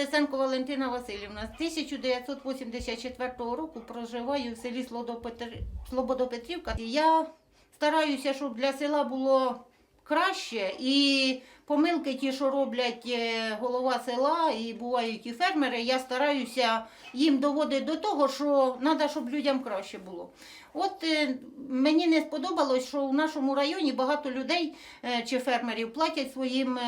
Стеценко Валентина Васильівна. З 1984 року проживаю в селі Слободопетрівка. Я стараюся, щоб для села було краще. І помилки ті, що роблять е, голова села і бувають і фермери, я стараюся їм доводити до того, що треба, щоб людям краще було. От е, мені не сподобалось, що в нашому районі багато людей е, чи фермерів платять своїм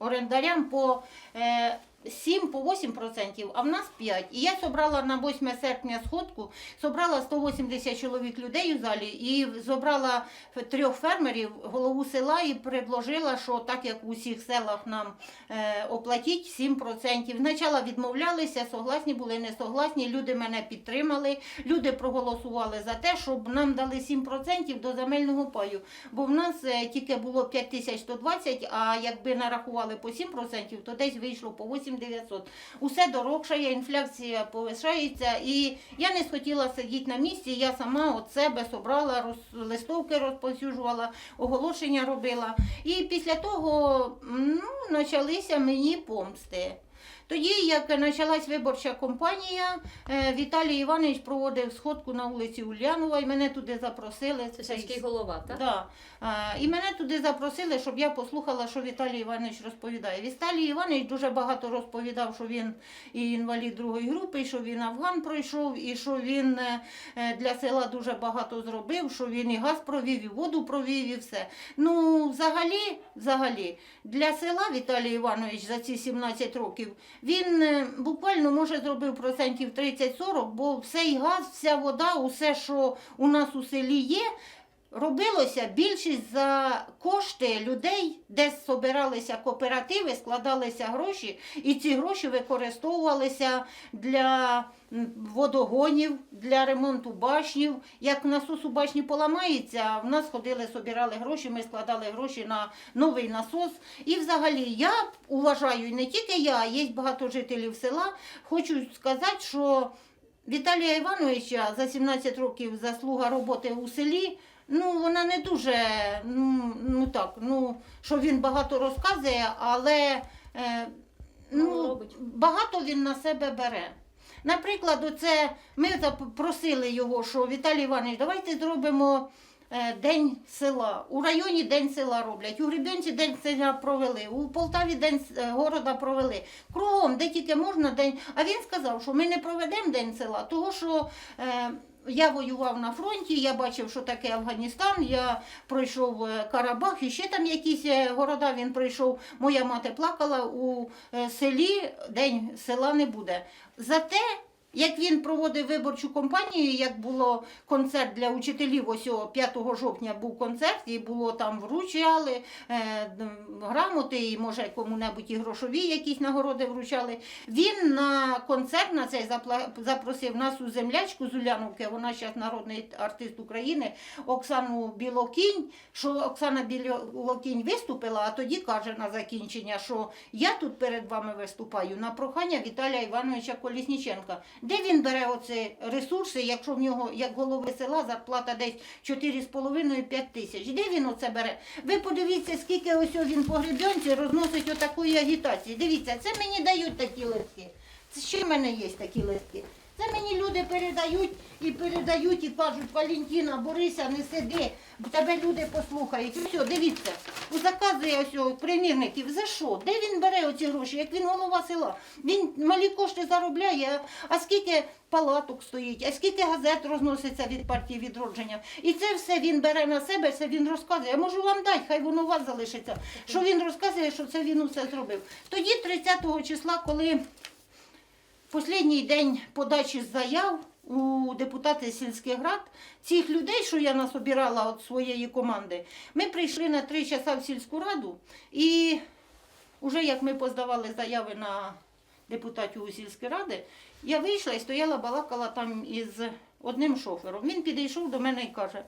орендарям по е, 7 по 8 процентів, а в нас 5. І я зібрала на 8 серпня сходку, зібрала 180 чоловік людей у залі і зібрала трьох фермерів, голову села і предложила, що так як у всіх селах нам е, оплатіть 7 процентів. Спочатку відмовлялися, согласні були, не согласні. Люди мене підтримали, люди проголосували за те, щоб нам дали 7 процентів до земельного паю. Бо в нас е, тільки було 5120, а якби нарахували по 7 процентів, то десь вийшло по 8900. Усе дорогшає, інфляція повишається, і я не схотіла сидіти на місці. Я сама от себе собрала, роз, листовки розповсюджувала, оголошення робила. І після того ну, почалися мені помсти. Тоді, як почалась виборча кампанія, е, Віталій Іванович проводив сходку на вулиці Ульянова, і мене туди запросили. Це сільський голова, так? Да. І мене туди запросили, щоб я послухала, що Віталій Іванович розповідає. Віталій Іванович дуже багато розповідав, що він і інвалід другої групи, і що він Афган пройшов, і що він е, е, для села дуже багато зробив, що він і газ провів, і воду провів, і все. Ну, взагалі, взагалі, для села Віталій Іванович за ці 17 років він е, буквально може зробив процентів 30-40, бо все газ, вся вода, усе, що у нас у селі є, робилося більшість за кошти людей, де збиралися кооперативи, складалися гроші, і ці гроші використовувалися для водогонів, для ремонту башнів. Як насос у башні поламається, в нас ходили, собирали гроші, ми складали гроші на новий насос. І взагалі я вважаю, і не тільки я, є багато жителів села. Хочу сказати, що Віталія Івановича за 17 років заслуга роботи у селі. Ну, вона не дуже, ну, ну так, ну, що він багато розказує, але е, ну, багато він на себе бере. Наприклад, оце ми запросили його, що Віталій Іванович, давайте зробимо е, День села. У районі День села роблять, у Гребенці День села провели, у Полтаві День е, города провели. Кругом, де тільки можна день. А він сказав, що ми не проведемо День села, того що. Е, я воював на фронті, я бачив, що таке Афганістан, я пройшов е, Карабах і ще там якісь е, города він пройшов. Моя мати плакала у е, селі, день села не буде. Зате, як він проводив виборчу кампанію, як було концерт для учителів, ось о, 5 жовтня був концерт, і було там вручали е, грамоти, і може кому-небудь і грошові якісь нагороди вручали. Він на концерт на цей запросив нас у землячку з Уляновки, вона зараз народний артист України, Оксану Білокінь, що Оксана Білокінь виступила, а тоді каже на закінчення, що я тут перед вами виступаю на прохання Віталія Івановича Колісніченка. Де він бере оці ресурси, якщо в нього, як голови села, зарплата десь 4,5-5 тисяч? Де він оце бере? Ви подивіться, скільки ось він по гребенці розносить отакої агітації. Дивіться, це мені дають такі листки. Це ще в мене є такі листки. Це мені люди передають і передають, і кажуть, Валентина, Бориса, не сиди, тебе люди послухають. Все, дивіться, заказує ось примірників. За що? Де він бере оці гроші? Як він голова села? Він малі кошти заробляє, а скільки палаток стоїть, а скільки газет розноситься від партії відродження. І це все він бере на себе, це він розказує. Я можу вам дати, хай воно у вас залишиться. Що він розказує, що це він усе зробив. Тоді, 30 числа, коли Послідній день подачі заяв у депутати сільських рад, цих людей, що я насобирала від своєї команди, ми прийшли на три часа в сільську раду, і вже як ми поздавали заяви на депутатів у сільські ради, я вийшла і стояла, балакала там із одним шофером. Він підійшов до мене і каже: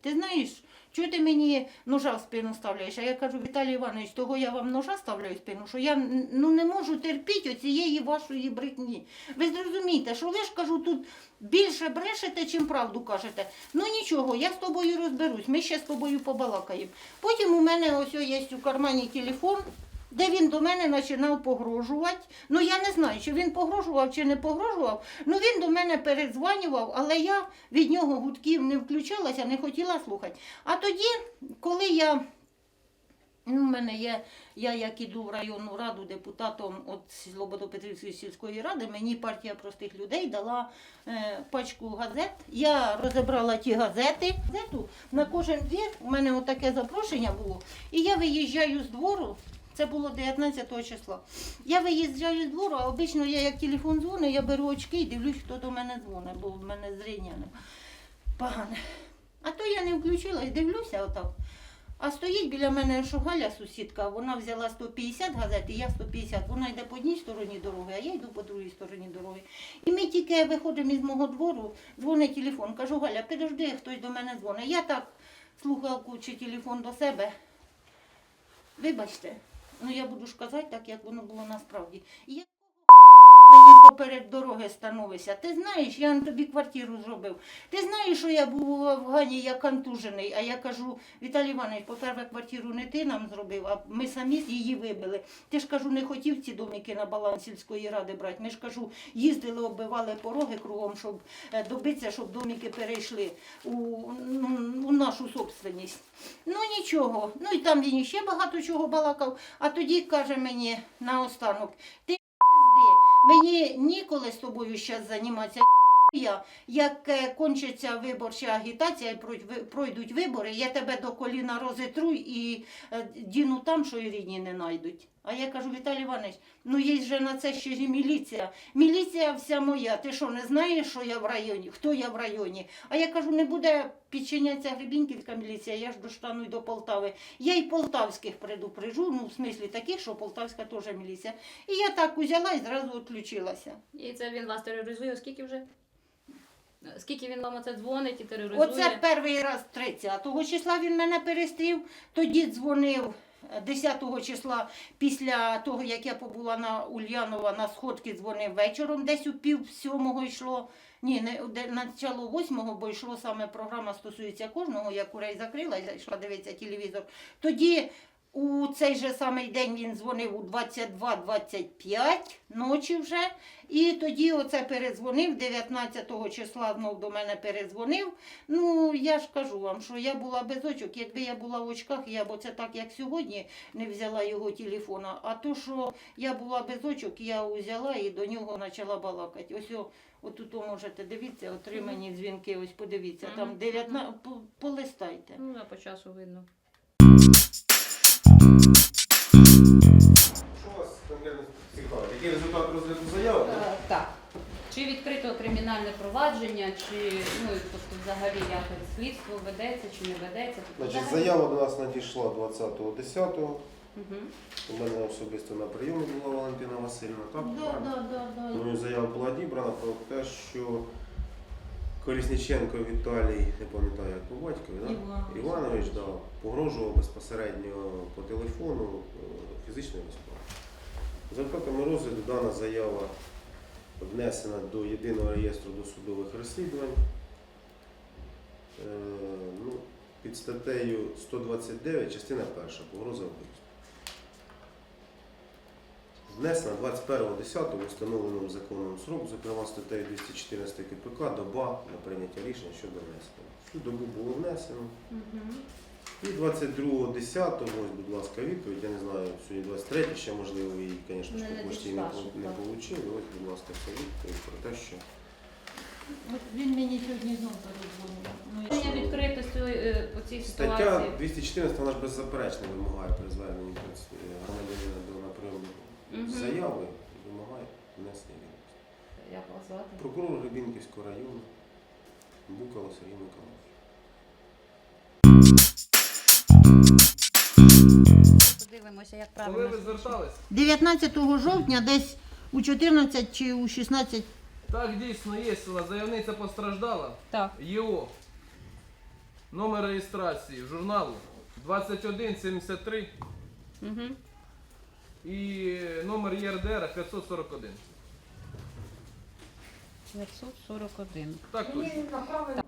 ти знаєш, чого ти мені ножа в спину ставляєш? А я кажу, Віталій Іванович, того я вам ножа ставляю в спину, що я ну, не можу терпіти оцієї вашої брехні. Ви зрозумієте, що ви ж кажу, тут більше брешете, чим правду кажете. Ну нічого, я з тобою розберусь, ми ще з тобою побалакаємо. Потім у мене ось є у кармані телефон. Де він до мене починав погрожувати. Ну я не знаю, чи він погрожував, чи не погрожував. Ну він до мене передзванював, але я від нього гудків не включалася, не хотіла слухати. А тоді, коли я. Ну, мене є, я як іду в районну раду депутатом от Слободопетрівської сільської ради, мені партія простих людей дала е, пачку газет. Я розібрала ті газети. Газету на кожен двір у мене отаке запрошення було. І я виїжджаю з двору. Це було 19 числа. Я виїжджаю з двору, а обично я як телефон дзвонить, я беру очки і дивлюсь, хто до мене дзвонить, бо в мене зріння не погане. А то я не включилась, дивлюся отак. А стоїть біля мене що Галя, сусідка, вона взяла 150 газет, і я 150. Вона йде по одній стороні дороги, а я йду по другій стороні дороги. І ми тільки виходимо із мого двору, дзвонить телефон. Кажу, Галя, підожди, хтось до мене дзвонить. Я так слухалку чи телефон до себе. Вибачте, ну я буду ж так, як воно було насправді. Мені поперед дороги становишся? Ти знаєш, я тобі квартиру зробив. Ти знаєш, що я був в Афгані, я контужений, а я кажу, Віталій Іванович, по-перше, квартиру не ти нам зробив, а ми самі її вибили. Ти ж кажу, не хотів ці домики на баланс сільської ради брати. Ми ж кажу, їздили, оббивали пороги кругом, щоб е, добитися, щоб домики перейшли у, ну, у нашу собственність. Ну нічого. Ну і там він ще багато чого балакав. А тоді каже мені наостанок, ти мені ніколи з тобою зараз займатися. Як е, кончиться виборча агітація, і пройдуть вибори, я тебе до коліна розітру і е, діну там, що і рідні не знайдуть. А я кажу, Віталій Іванович, ну є же на це ще і міліція. Міліція вся моя. Ти що, не знаєш, що я в районі? Хто я в районі? А я кажу, не буде підчинятися Гребінківська міліція, я ж доштану й до Полтави. Я й полтавських предупрежу, ну в смислі таких, що полтавська теж міліція. І я так узяла і зразу відключилася. І це він вас тероризує, скільки вже? Скільки він вам оце дзвонить і тероризує? Оце перший раз 30-го числа він мене перестрів, тоді дзвонив. е, 10 числа, після того, як я побула на Ульянова на сходки, дзвонив вечором, десь у пів сьомого йшло. Ні, не де- начало восьмого, бо йшло саме програма стосується кожного, я курей закрила і йшла дивитися телевізор. Тоді у цей же самий день він дзвонив у 22-25 ночі вже. І тоді оце передзвонив, 19 числа знов до мене передзвонив. Ну, я ж кажу вам, що я була без очок. Якби я була в очках, я б оце так, як сьогодні, не взяла його телефона. А то, що я була без очок, я взяла і до нього почала балакати. Ось о, отут можете дивіться, отримані дзвінки, ось подивіться, там Мгм, 19, по- полистайте. Ну, по часу видно. Що вас конкретно цікавить? Який результат розгляду заяви? Е, Так. Чи відкрито кримінальне провадження, чи ну, тобто взагалі як слідство ведеться чи не ведеться? Тобто, Значить, взагалі- заява до нас надійшла 20.10. Мгм. У мене особисто на прийомі була Валентина Васильівна. Так? Да, да, да, да. Ну, і заява була дібрана про те, що Колісниченко Віталій, не пам'ятаю, як по батькові, да? Іванович. Іванович да, погрожував безпосередньо по телефону е, фізичною розправою. За результатами розгляду дана заява внесена до єдиного реєстру досудових розслідувань. Е, ну, під статтею 129, частина перша, погроза вбивства. Внесена 21.10 в установленому законом сроку, зокрема статтею 214 КПК, доба на прийняття рішення щодо внесення. Цю добу було внесено. І 22.10, ось, будь ласка, відповідь. Я не знаю, сьогодні 23 ще можливо, її, звісно ж, Не по пошті не, надійшла, по- не так. отримали. Ось, будь ласка, це відповідь про те, що От він мені сьогодні знову передзвонив. Ну, з цієї, е, по цій стаття 214 вона ж беззаперечно вимагає при зверненні е, громадянина до Мгм. заяви і вимагає внесення відомості. Як вас звати? Прокурор Рибінківського району Букало Сергій Миколаївич. Подивимося, як Коли правильно. ви звертались? 19 жовтня десь у 14 чи у 16 Так дійсно є, заявниця постраждала. Так. ЄО. Номер реєстрації журналу 2173 Угу. І номер ЄРДР 541. 541. Так точно.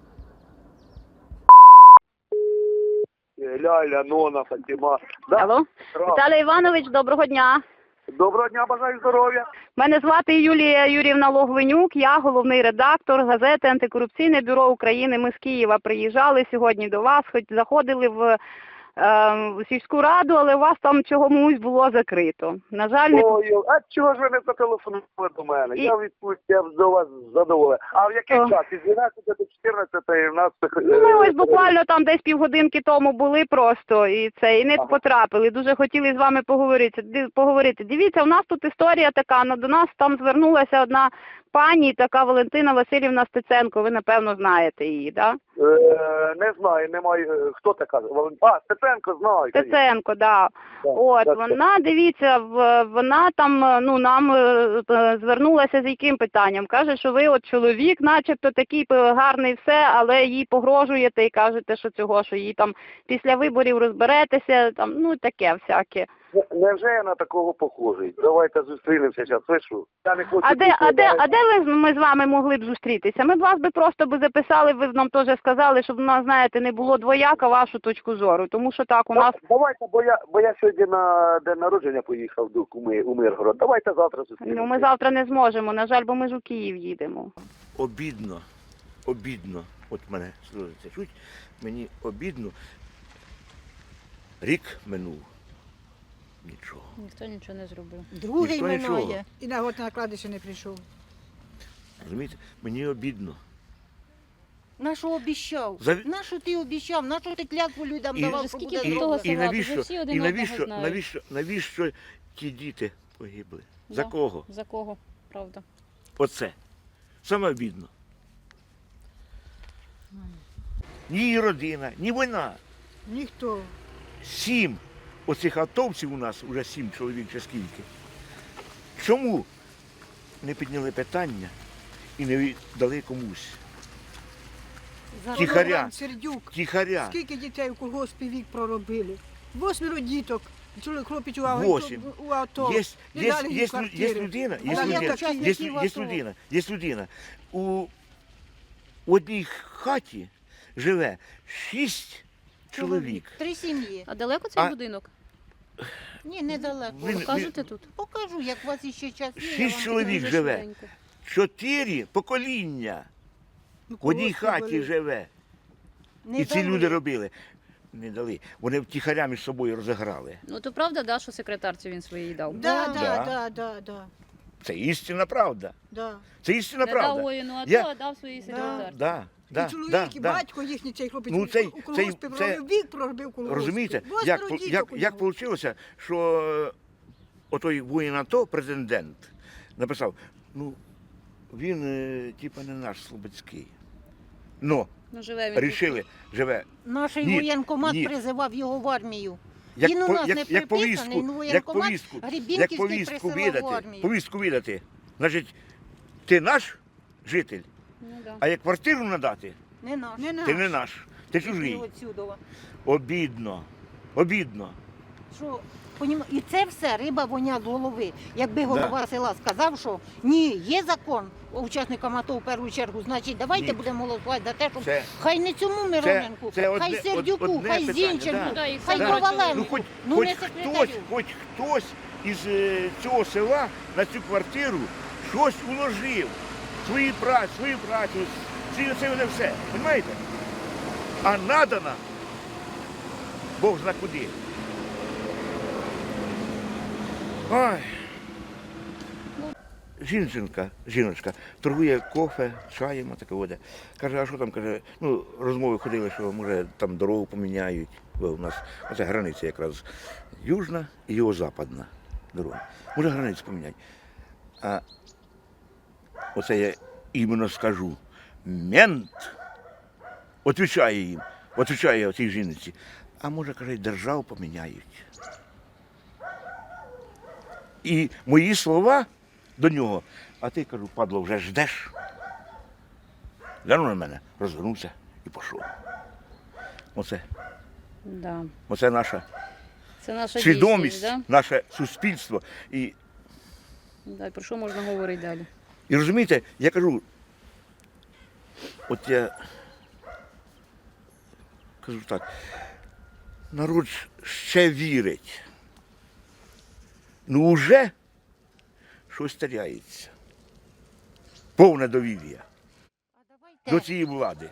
Ляля, Нона, Фатіма. Да, Алло. Віталій Іванович, доброго дня. Доброго дня, бажаю здоров'я. Мене звати Юлія Юрівна Логвинюк. Я головний редактор газети Антикорупційне бюро України. Ми з Києва приїжджали сьогодні до вас, хоч заходили в, в сільську раду, але у вас там чомусь було закрито. На жаль, не Ой, а чого ж ви не зателефонували до мене? І- Я відпустив, я до вас задоволений. А в який О. час? Із 12 до 14 і в нас... Ну, ми ось буквально там десь півгодинки тому були просто і це і не Ага. потрапили. Дуже хотіли з вами поговорити. Поговорити. Дивіться, у нас тут історія така. Ну до нас там звернулася одна пані, така Валентина Васильівна Стеценко. Ви напевно знаєте її, да? Е, не знаю, немає. е, Хто така? Вален- А, Стеценко, знаю. звісно. Стеценко, да. Так, От так, вона дивіться, в- вона там е, ну нам е, е, звернулася з яким питанням. каже, що ви от чоловік, начебто такий е, гарний, все, але їй погрожуєте і кажете, що цього, що їй там після виборів розберетеся, там ну таке всяке. Не- Невже я на такого похожий? Давайте зустрінемося зараз. Ви що? Я не хочу А де, а де, а де ви ми з вами могли б зустрітися? Ми б вас би просто би записали, ви б нам теж сказали, щоб у нас, знаєте, не було двояка вашу точку зору, тому що так у нас Давайте, бо я, бо я сьогодні на день народження поїхав до Куми, у Миргород. Давайте завтра зустрінемося. ну ми завтра не зможемо. На жаль, бо ми ж у Київ їдемо. обідно, обідно, от мене слухайте, чуть, мені обідно. Рік минув. Нічого. Ніхто нічого не зробив. Другий Ніхто нічого. минає. І на год на кладище не прийшов. Розумієте? Мені обідно. На що обіщав? Зав- На що ти обіщав? На що ти клятву людям І- давав, що скільки буде І, того зроблено? і навіщо, всі один і одного навіщо, знають. навіщо, навіщо ті діти погибли? За Да. кого? За кого? Правда. Оце. Саме обідно. Ні її родина, ні вона. Ніхто. Сім оцих автовців у нас, уже сім чоловік чи скільки. Чому не підняли питання і не віддали комусь? Тихаря. Сердюк. Тихаря. Скільки дітей у колгоспі вік проробили? Восьмеро діток. Чоловік хлопець у, Восім. у авто. Є, є, є, є людина, є Вона людина, як є, є людина, є людина. У одній хаті живе шість чоловік. Три сім'ї. А далеко цей А- будинок? Ні, недалеко. Він- Покажете тут? Покажу, як у вас іще час є. я Шість вам чоловік живе. швиденько. Чотири покоління Ну, в одній хаті були. живе. Не І ці дали. люди робили. Не дали. Вони втіхаря між собою розіграли. Ну то правда, да, що секретарці він своїй дав? Да, Да. да, да, да, да, Це істинна правда. да. Це істинна Не дав правда. воїну АТО, Я- а дав своїй Да. секретарці. Да, да, і чоловік, да, і да. батько їхній цей хлопець Ну, у- цей- у цей- це- проробив, вік проробив колгоспі. Розумієте, Восьмеро як, по- діток як, у як нього. вийшло, що е, отой воїн АТО, президент, написав, ну, він, е, типа, не наш Слободський. Но Ну живе він. рішили, живе. Наш Ні, воєнкомат ні. призивав його в армію. Як, Він у по- нас як, не як приписаний, повістку, ну, як воєнкомат повістку, як Гребінківський повістку присилав в видати, армію. повістку видати, значить, ти наш житель, Ну, да. а як квартиру надати, Не наш. Не наш. ти не наш, ти чужий. Отсюдова. Обідно, обідно. Що, понім- І це все риба воня з голови. Якби голова села сказав, що ні, є закон учасникам АТО в першу чергу, значить давайте Ні. будемо голосувати за те, щоб Це, хай не цьому Мироненку, це хай одне- Сердюку, одне хай питання, Зінченку, да, хай Да. Коваленку. ну, хоч, ну, хоч не хтось, хоч хтось із е, цього села на цю квартиру щось уложив. Свої праці, свою працю, це вони все. Розумієте? А надана Бог зна куди. Ой. Жінчинка, жіночка, торгує кофе, чаєм, таке воде. Каже, а що там? Каже, ну, розмови ходили, що може там дорогу поміняють. Бо у нас оце границя якраз южна і його западна дорога. Може границю поміняти. А оце я іменно скажу. Мент отвічає їм, отвічає цій жінці. А може, каже, державу поміняють. І мої слова до нього, а ти кажу, падло, вже ждеш. Глянув на мене, розвернувся і пішов. Оце, Да. оце наша Це наша свідомість, дійсність, да? наше суспільство. І, Да, і про що можна говорити далі? І розумієте, я кажу, от я кажу так, народ ще вірить. Ну вже щось теряється. Повне довір'я до цієї влади.